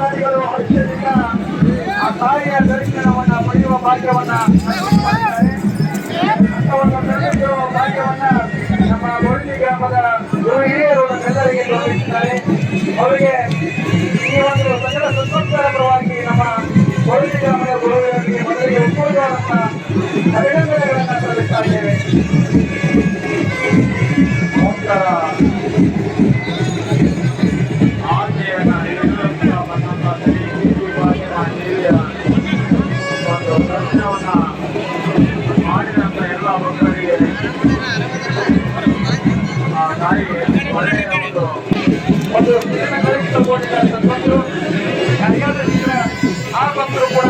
ಭಕ್ತಾದಿಗಳು ಹರ್ಷದಿಂದ ಆ ತಾಯಿಯ ದರ್ಶನವನ್ನ ಪಡೆಯುವ ಭಾಗ್ಯವನ್ನ ಭಾಗ್ಯವನ್ನ ನಮ್ಮ ಬುರುಳಿ ಗ್ರಾಮದ ಗುರು ಹಿರಿಯರು ನಮ್ಮೆಲ್ಲರಿಗೆ ಗೌರವಿಸಿದ್ದಾರೆ ಅವರಿಗೆ ಈ ಒಂದು ಸಕಲ ಸಂತೋಷಕರವಾಗಿ ನಮ್ಮ ಬುರುಳಿ ಗ್ರಾಮದ ಗುರುವಿನೊಂದಿಗೆ ಮೊದಲಿಗೆ ಒಕ್ಕೂಟವನ್ನು ಅಭಿನಂದನೆಗಳನ್ನು ಸಲ್ಲಿಸ್ತಾ ಒಂದು ಮಾಡಿದಂಥ ಎಲ್ಲ ಭಕ್ತರಿಗೆ ಆ ತಾಯಿಗೆ ಒಳ್ಳೆಯ ಒಂದು ಒಂದು ಕೂಡ